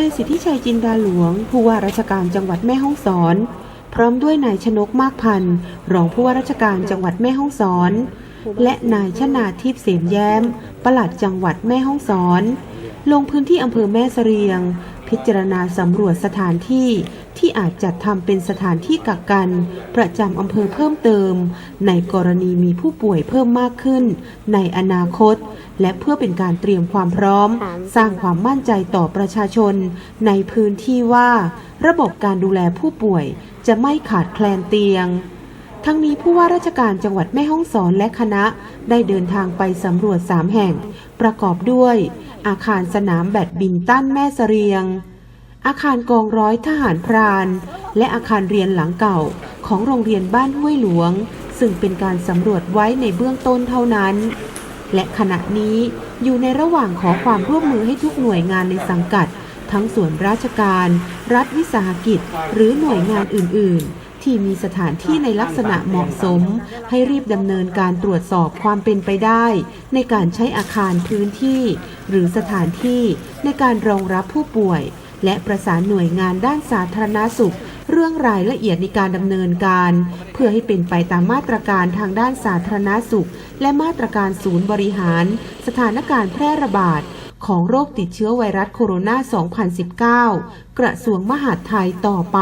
ายสิทธิชัยจินดาหลวง ผู้ว่าราชการจังหวัดแม่ฮ่องสอน พร้อมด้วยนายชนกมากพันธ์รองผู้ว่าราชการจังหวัดแม่ฮ่องสอน และนายชนาทิพย์เสมแย้มปลัดจังหวัดแม่ฮ่องสอน ลงพื้นที่อำเภอแม่เสรียง พิจารณาสำรวจสถานที่ที่อาจจัดทำเป็นสถานที่กักกัน ประจำอำเภอเพิ่มเติม ในกรณีมีผู้ป่วยเพิ่มมากขึ้น ในอนาคต และเพื่อเป็นการเตรียมความพร้อม สร้างความมั่นใจต่อประชาชน ในพื้นที่ว่า ระบบการดูแลผู้ป่วยจะไม่ขาดแคลนเตียง ทั้งนี้ผู้ว่าราชการจังหวัดแม่ฮ่องสอนและคณะ ได้เดินทางไปสำรวจ 3 แห่ง ประกอบด้วย อาคารสนามแบดบินตันแม่เสรียง อาคารกองร้อยทหารพราน และอาคารเรียนหลังเก่าของโรงเรียนบ้านห้วยหลวง ซึ่งเป็นการสำรวจไว้ในเบื้องต้นเท่านั้น และขณะนี้อยู่ในระหว่างขอความร่วมมือให้ทุกหน่วยงานในสังกัด ทั้งส่วนราชการ รัฐวิสาหกิจ หรือหน่วยงานอื่น ๆ ที่มีสถานที่ในลักษณะเหมาะสม ให้รีบดำเนินการตรวจสอบความเป็นไปได้ ในการใช้อาคารพื้นที่ หรือสถานที่ในการรองรับผู้ป่วย และประสานหน่วยงานด้านสาธารณาสุข รื่องรายละเอียดในการดำเนินการ เพื่อให้เป็นไปตามมาตรการทางด้านสาธารณาสุข และมาตรการศูนย์บริหาร สถานการณ์แพร่ระบาดของโรคติดเชื้อไวรัสโคโรนา 2019 กระทรวงมหาดไทยต่อไป